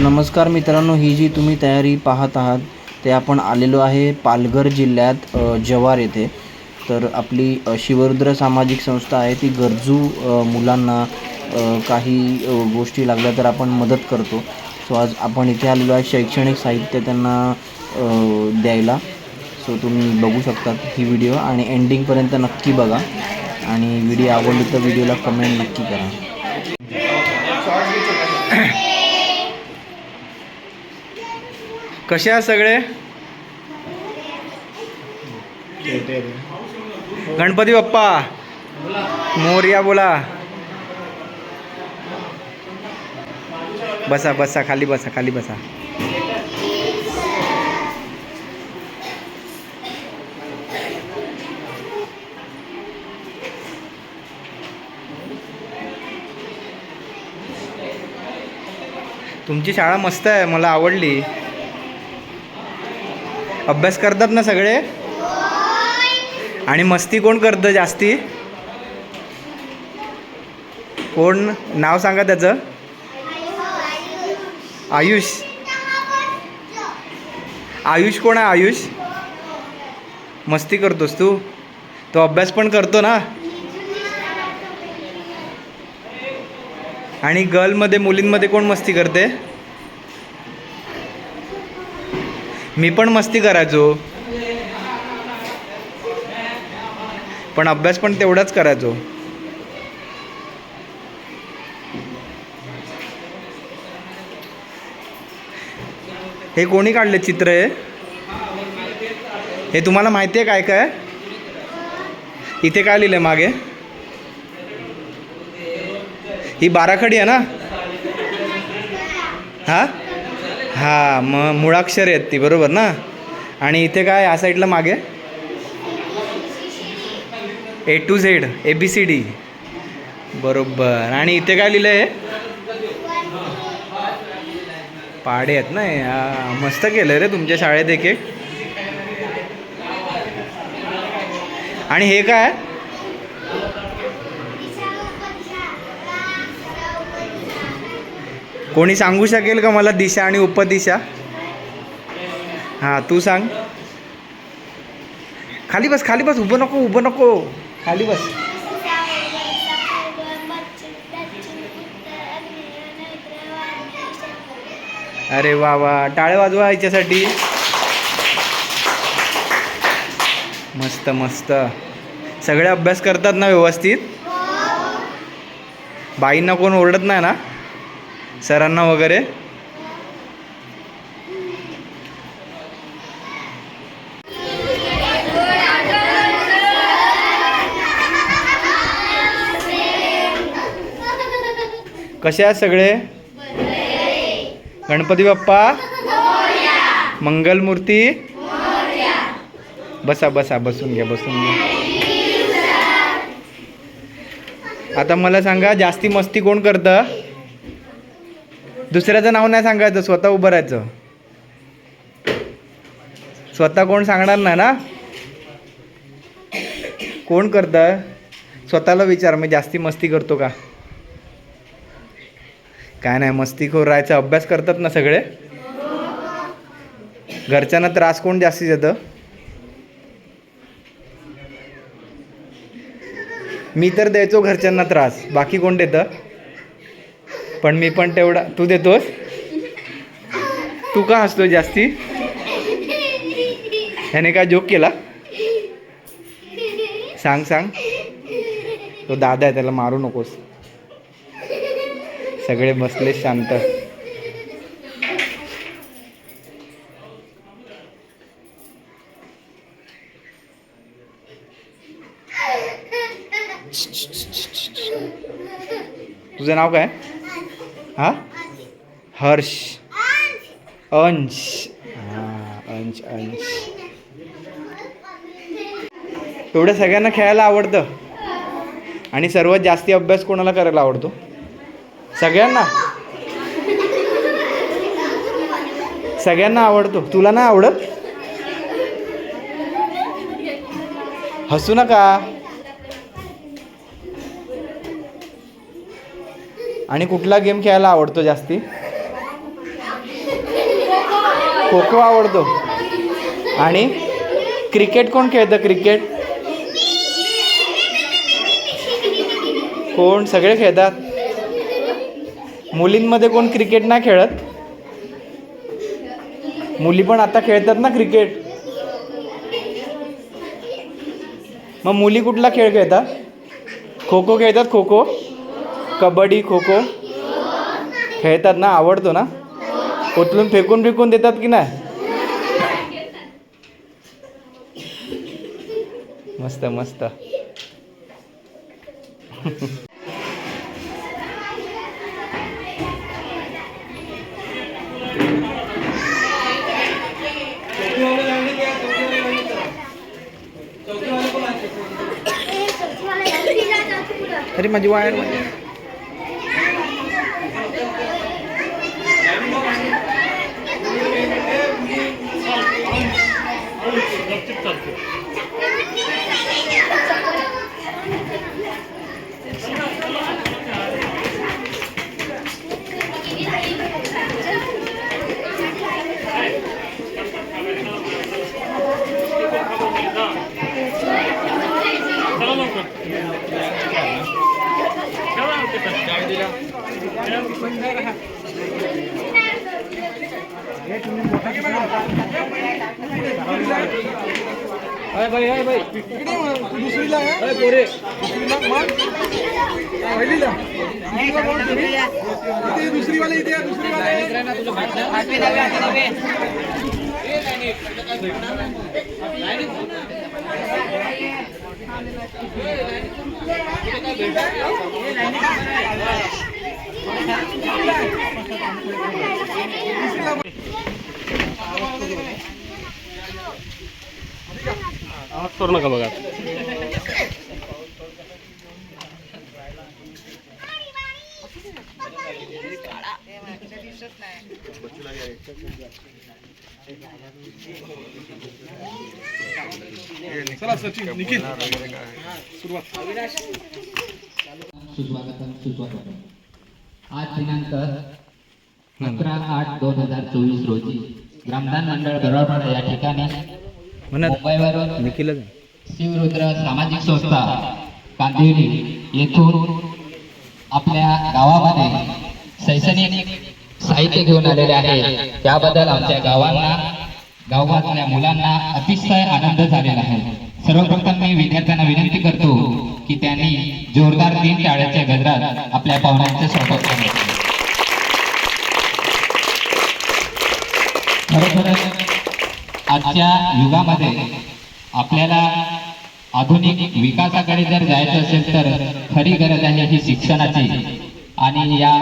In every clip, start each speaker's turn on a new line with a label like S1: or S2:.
S1: नमस्कार मित्रांनो ही जी तुम्ही तयारी पाहत आहात ते आपण आलेलो आहे पालघर जिल्ह्यात जवार जव्हार येथे तर आपली शिवरुद्र सामाजिक संस्था आहे ती गरजू मुलांना काही गोष्टी लागल्या तर आपण मदत करतो सो आज आपण इथे आलेलो आहे शैक्षणिक साहित्य त्यांना द्यायला सो तुम्ही बघू शकतात ही व्हिडिओ आणि एंडिंगपर्यंत नक्की बघा आणि व्हिडिओ आवडली तर व्हिडिओला कमेंट नक्की करा
S2: कसे आहात सगळे? गणपती बाप्पा. मोर्या बोला. बसा बसा खाली बसा खाली बसा. तुमची शाळा मस्त आहे मला आवडली. अभ्यास करतात ना सगळे? आणि मस्ती कोण करतं जास्ती? कोण? नाव सांगा त्याचं. आयुष. आयुष कोण आहे आयुष? मस्ती करतोस तू. तो अभ्यास पण करतो ना. आणि गर्लमध्ये मुलींमध्ये कोण मस्ती करते? मी पण मस्ती करायचो. पण अभ्यास पण तेवढाच करायचो. हे कोणी काढले चित्र आहे हे तुम्हाला माहिती आहे काय काय? इथे काय लिहिलं मागे? ही बाराखडी आहे ना? हा? हा मग मुळाक्षर आहेत ती बरोबर ना? आणि इथे काय या साईडला मागे? A to Z A B C D बरोबर. आणि इथे काय लिहिलं आहे पाडे आहेत ना हे. मस्त केलं रे तुमच्या शाळेत एक एक. आणि हे काय? कोणी सांगू शकेल का मला दिशा आणि उपदिशा? हां तू सांग. खाली बस खाली बस उभं नको उभं नको. खाली बस. अरे वा वा. टाळे वाजवा याच्यासाठी. मस्त मस्त. सगळे अभ्यास करतात ना व्यवस्थित? बाईंना कोण ओरडत नाही ना? सरांना वगैरे? कसे आहेत सगळे? गणपती बाप्पा? मंगलमूर्ती? बसा बसा बसून घ्या बसून घ्या. आता मला सांगा जास्ती मस्ती कोण करतं? दुसऱ्याचं नाव नाही सांगायचं स्वतः उभं राहायचं. स्वतः कोण सांगणार नाही ना? कोण करतं स्वतःला विचार मी जास्ती मस्ती करतो का? काय नाही मस्तीखोर राहायचा अभ्यास करतात ना सगळे? घरच्यांना त्रास कोण जास्ती देतं? मी तर द्यायचो घरच्यांना त्रास बाकी कोण देतं? पण मी पण तेवढा तू देतोस? तू का हसतो जास्ती? ह्याने काय जोक केला? सांग सांग. तो दादा आहे त्याला मारू नकोस. सगळे बसले शांत. तुझं नाव काय? हर्ष. अंश. हां अंश अंश. एवढं सगळ्यांना खेळायला आवडतं? आणि सर्वात जास्ती अभ्यास कोणाला करायला आवडतो? सगळ्यांना? सगळ्यांना आवडतो. तुला नाही आवडत? हसू नका. आणि कुठला गेम खेळायला आवडतो जास्ती? खो खो आवडतो. आणि क्रिकेट कोण खेळतं क्रिकेट? कोण? सगळे खेळतात. मुलींमध्ये कोण क्रिकेट नाही खेळत? मुली पण आता खेळतात ना क्रिकेट. मग मुली कुठला खेळ खेळतात? खो खो खेळतात खो खो कबड्डी खो खो खेळतात ना? आवडतो ना? उचलून फेकून फेकून देतात की नाही? मस्त मस्त. अरे माझी वायर चालतो तुम्ही अरे भाई अरे भाई। इकडे दुसरीला अरे पोरे। पहिलीला इथे दुसरी वाले इथे दुसरी वाले दुसरीला
S3: आवाज करू नका बघा.
S4: सुस्वागतम सुस्वागतम आज दिनांक अकरा आठ दोन हजार चोवीस रोजी ग्रामदान मंडळ गरवाडपाडा या ठिकाणी
S2: म्हणत
S4: शिवरुद्र सामाजिक संस्था कांदिवली येथून आपल्या गावामध्ये शैक्षणिक साहित्य घेऊन आलेले आहे. त्याबद्दल आमच्या गावांना गावातल्या मुलांना अतिशय आनंद झालेला आहे. सर्वप्रथम मी विद्यार्थ्यांना विनंती करतो की त्यांनी जोरदार तीन टाळ्याच्या गजरात आपल्या पाहुण्यांचे स्वागत करावे खरोखरच आजच्या युगामध्ये आपल्याला आधुनिक विकासाकडे जर जायचं असेल तर खरी गरज आहे ही शिक्षणाची. आणि या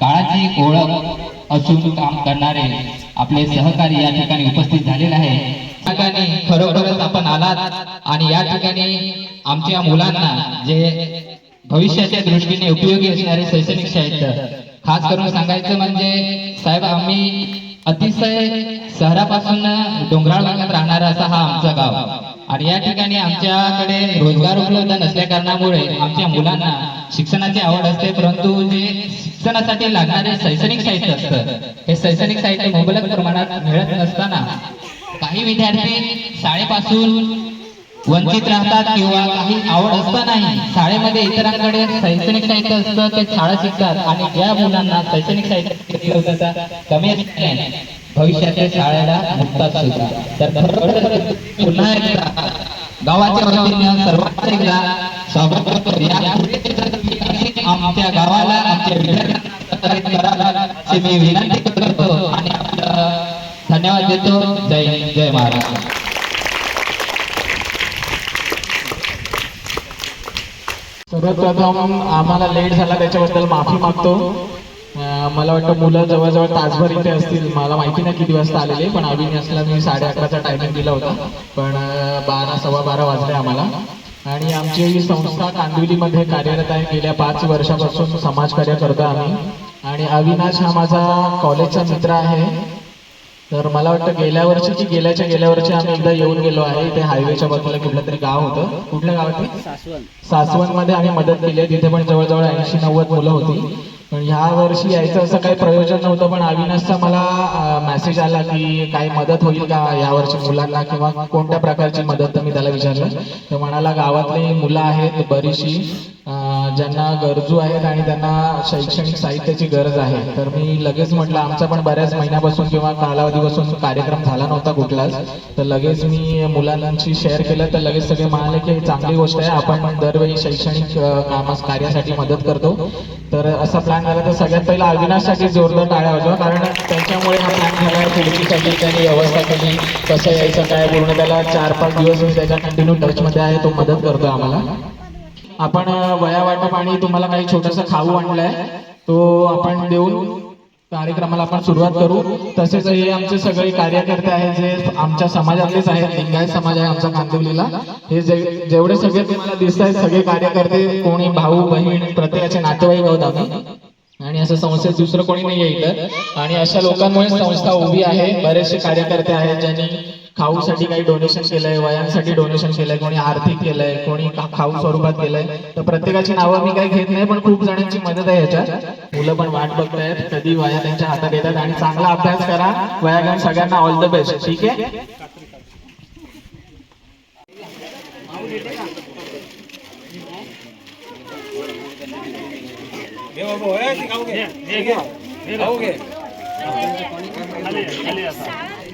S4: काळाची ओळख असून काम करणारे आपले सहकारी या ठिकाणी उपस्थित झालेले आहे ठिकाणी खरोखरच आपण आलात आणि या ठिकाणी आमच्या मुलांना जे भविष्याच्या दृष्टीने उपयोगी असणारे शैक्षणिक साहित्य खास करून सांगायचं म्हणजे साहेब आम्ही अतिशय शहरापासून डोंगराळ भागात राहणारा असा हा आमचा गाव. आणि या ठिकाणी आमच्याकडे रोजगार उपलब्ध नसल्या कारणामुळे आमच्या मुलांना शिक्षणाची आवड असते परंतु जे शिक्षणासाठी लागणारे शैक्षणिक साहित्य असतं. हे शैक्षणिक साहित्य मुबलक प्रमाणात मिळत नसताना काही विद्यार्थी शाळेपासून वंचित राहतात किंवा काही आवड असतानाही शाळेमध्ये इतरांकडे शैक्षणिक साहित्य असतं ते शाळा शिकतात आणि ज्या मुलांना शैक्षणिक साहित्य कमी असल्याने भविष्याच्या शाळेला मुक्तात सुद्धा. तर पुन्हा एकदा गावाच्या वतीनं सर्वांचं एकदा स्वागत करतो. यापुढे आमच्या गावाला आमच्या विद्यार्थ्यांना मी विनंती करतो आणि धन्यवाद देतो. जय जय महाराष्ट्र.
S5: सर्वप्रथम आम्हाला लेट झाला त्याच्याबद्दल माफी मागतो. मला वाटतं मुलं जवळजवळ तासभर इथे असतील मला माहिती नाही किती वाजता आलेले पण अविनाशला मी साडे अकराचा टायमिंग दिला होता. पण बारा सव्वा बारा वाजले आम्हाला. आणि आमची ही संस्था कांदिवलीमध्ये कार्यरत आहे. गेल्या पाच वर्षापासून समाजकार्य करतो आम्ही. आणि अविनाश हा माझा कॉलेजचा मित्र आहे. तर मला वाटतं गेल्या वर्षी की गेल्याच्या गेल्या वर्षी आम्ही एकदा येऊन गेलो आहे. ते हायवेच्या बाजूला कुठलं तरी गाव होतं. कुठल्या गावात सासवण. मध्ये आम्ही मदत केली आहे. तिथे पण जवळजवळ ऐंशी नव्वद मुलं होती. पण ह्या वर्षी यायचं असं काही प्रयोजन नव्हतं पण अविनाशचा मला मेसेज आला की काही मदत होईल का यावर्षी मुलांना किंवा कोणत्या प्रकारची मदत? मी त्याला विचारलं. तर म्हणाला गावातली मुलं आहेत बरीचशी. ज्यांना गरजू आहेत आणि त्यांना शैक्षणिक साहित्याची गरज आहे. तर मी लगेच म्हटलं आमचा पण बऱ्याच महिन्यापासून किंवा कालावधीपासून कार्यक्रम झाला नव्हता कुठलाच. तर लगेच मी मुलांशी शेअर केलं. तर लगेच सगळे म्हणाले की चांगली गोष्ट आहे. आपण दरवेळी शैक्षणिक कामास कार्यासाठी मदत करतो. तर असा प्लॅन झाला. तर सगळ्यात पहिला अविनाशसाठी जोरदार टाळ्या होतो कारण त्यांच्यामुळे हा प्लॅन झाला. खिडकीसाठी त्यांनी व्यवस्था केली. कसं यायचं काय पूर्ण त्याला चार पाच दिवस त्याच्या कंटिन्यू टचमध्ये आहे. तो मदत करतो आम्हाला. आपण वया वाटप आणि तुम्हाला काही छोटासा खाऊ आणलाय तो आपण देऊन कार्यक्रमाला आपण सुरुवात करू. तसेच हे आमचे सगळे कार्यकर्ते आहेत जे आमच्या समाजातलेच आहेत लिंगायत समाज आहे आमचा कांदिवलीला हे जे जेवढे सगळे तुम्हाला दिसत आहेत सगळे कार्यकर्ते कोणी भाऊ बहीण प्रत्येकाचे नातेवाईक आहोत आम्ही. आणि असं संस्थेत दुसरं कोणी नाही आहे आणि अशा लोकांमुळे संस्था उभी आहे. बरेचसे कार्यकर्ते आहेत ज्यांनी खाऊसाठी काही डोनेशन केलंय वयांसाठी डोनेशन केलंय कोणी आर्थिक केलंय कोणी खाऊ स्वरूपात केलंय. तर प्रत्येकाची नावं मी काही घेत नाही पण खूप जणांची मदत आहे याच्यात. मुलं पण वाट बघतायत कधी वया त्यांच्या हातात येतात आणि चांगला अभ्यास करा. वया घेऊन सगळ्यांना ऑल द बेस्ट ठीक आहे?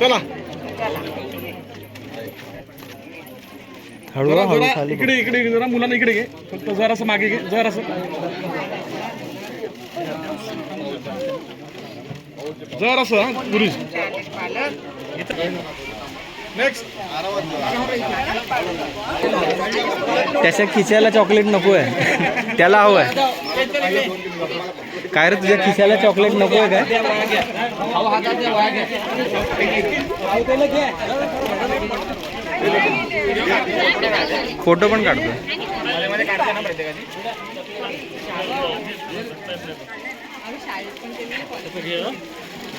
S2: चला.
S3: जरा जरा इकडे इकडे जरा मुलांना इकडे घे. फक्त जरासं मागे घे जरासं. जरासं हा गुरुजी
S2: त्याच्या खिशाला चॉकलेट नको आहे त्याला हवं आहे काय रे तुझ्या खिशाला चॉकलेट नको आहे काय? फोटो पण काढतो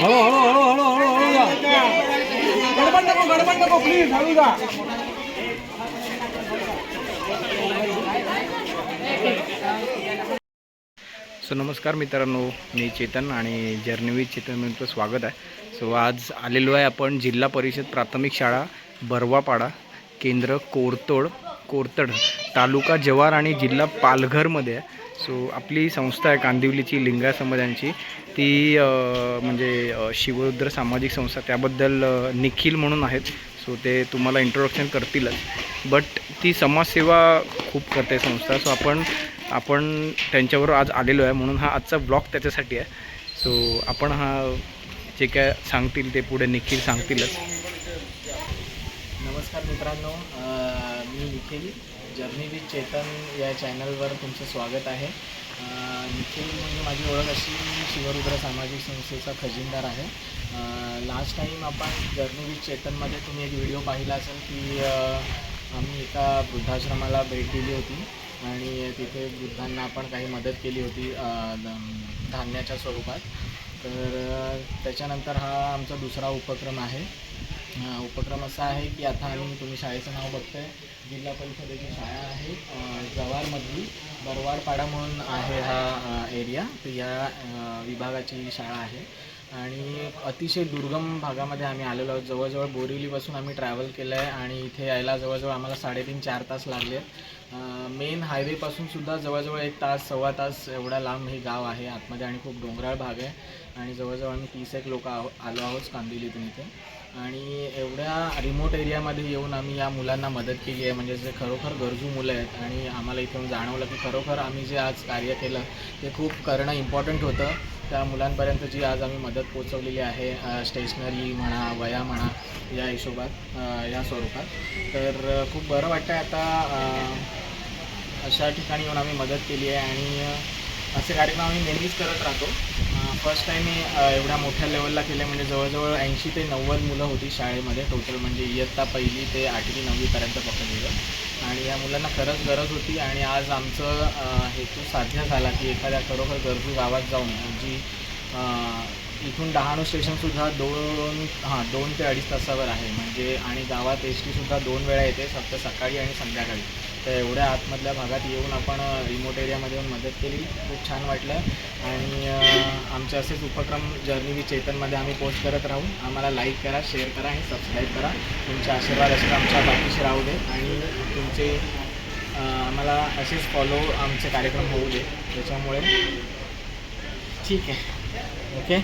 S3: हळू हळू हळू हळू हळू हळू जा गडबड नको गडबड नको प्लीज हळू जा.
S2: सो नमस्कार मित्रांनो मी चेतन आणि जर्नवी चेतन म्हणून स्वागत आहे. सो आज आलेलो आहे आपण जिल्हा परिषद प्राथमिक शाळा बरवापाडा केंद्र कोरतोड कोरतड तालुका जव्हार आणि जिल्हा पालघरमध्ये आहे. सो आपली संस्था आहे कांदिवलीची लिंगा समाजांची. ती म्हणजे शिवरुद्र सामाजिक संस्था त्याबद्दल निखिल म्हणून आहेत. सो ते तुम्हाला इंट्रोडक्शन करतीलच. बट ती समाजसेवा खूप करते संस्था. सो आपण आपण त्यांच्याबरोबर आज आलेलो आहे. म्हणून हा आजचा ब्लॉग त्याच्यासाठी आहे. सो आपण हा जे काय सांगतील ते पुढे निखिल सांगतीलच.
S5: नमस्कार मित्रांनो. मी निखिल. जर्नी विथ चेतन या चॅनलवर तुमचं स्वागत आहे. निखिल म्हणजे माझी ओळख अशी शिवरुद्र सामाजिक संस्थेचा खजिनदार आहे. लास्ट टाईम आपण जर्नी विथ चेतनमध्ये तुम्ही एक व्हिडिओ पाहिला असेल की आम्ही एका वृद्धाश्रमाला भेट दिली होती आणि तिथे वृद्धांना आपण काही मदत केली होती धान्याच्या स्वरूपात. तर त्याच्यानंतर हा आमचा दुसरा उपक्रम आहे. उपक्रम असा आहे की आता आम्ही तुम्ही शाळेचं नाव बघताय. जिल्हा परिषदेची शाळा आहे जव्हारमधली बरवाडपाडा म्हणून आहे हा एरिया तर या विभागाची शाळा आहे. आणि अतिशय दुर्गम भागामध्ये आम्ही आलेलो आहोत. जवळजवळ बोरिवलीपासून आम्ही ट्रॅव्हल केलं आहे आणि इथे यायला जवळजवळ आम्हाला साडेतीन चार तास लागले. आहेत मेन हायवेपासूनसुद्धा जवळजवळ एक तास सव्वा तास एवढा लांब हे गाव आहे. आतमध्ये आणि खूप डोंगराळ भाग आहे. आणि जवळजवळ आम्ही तीस एक लोक आहो आलो आहोत कांदिवलीतून इथे. आणि एवढ्या रिमोट एरियामध्ये येऊन आम्ही या मुलांना मदत केली आहे. म्हणजे जे खरोखर गरजू मुलं आहेत आणि आम्हाला इथून जाणवलं की खरोखर आम्ही जे आज कार्य केलं ते खूप करणं इम्पॉर्टंट होतं. त्या मुलांपर्यंत जी आज आम्ही मदत पोचवलेली आहे स्टेशनरी म्हणा वया म्हणा या हिशोबात या स्वरूपात. तर खूप बरं वाटतं आता अशा ठिकाणी येऊन आम्ही मदत केली आहे आणि असे कार्यक्रम आम्ही नेहमीच करत राहतो. फर्स्ट टाईम मी एवढ्या मोठ्या लेवलला केले. म्हणजे जवळजवळ ऐंशी ते नव्वद मुलं होती शाळेमध्ये टोटल म्हणजे इयत्ता पहिली ते आठवी नववीपर्यंत पकडलेलं आणि या मुलांना खरंच गरज होती. आणि आज आमचं हेतू साध्य झाला की एखाद्या खरोखर गरजू गावात जाऊन जी इथून डहाणू स्टेशनसुद्धा दोन हां दोन ते अडीच तासावर आहे. म्हणजे आणि गावात एस टीसुद्धा दोन वेळा येते फक्त सकाळी आणि संध्याकाळी. तर एवढ्या आतमधल्या भागात येऊन आपण रिमोट एरियामध्ये येऊन मदत केली. खूप छान वाटलं. आणि आमचे असेच उपक्रम जर्नी विथ चेतनमध्ये आम्ही पोस्ट करत राहू. आम्हाला लाईक करा शेअर करा आणि सबस्क्राईब करा. तुमचे आशीर्वाद असे आमच्या पाठीशी राहू दे. आणि तुमचे आम्हाला असेच फॉलो आमचे कार्यक्रम होऊ दे. त्याच्यामुळे ठीक आहे. ओके